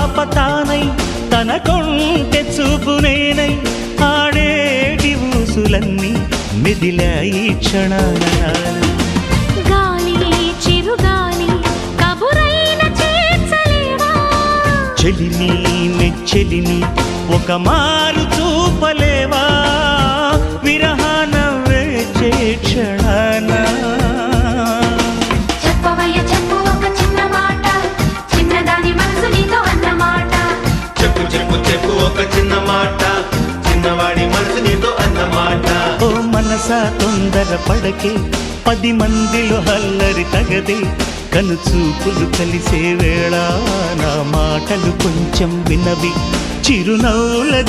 ఆపతానై తన కొంటె చూపునేనై ఆడేటి ఊసులన్నీ మెదిలాయి క్షణాన. చెలిని మెచ్చెలిని ఒక మారు చూపలేవా? ఒక చిన్న మాట. చిన్నవాడి మనసు నీతో అన్నమాట ఓ మనసా తొందర పడకే పది మందిలో హల్లరి తగదే కనుచూపులు కలిసే వేళ నా మాటలు కొంచెం వినవి. చిరునవ్వుల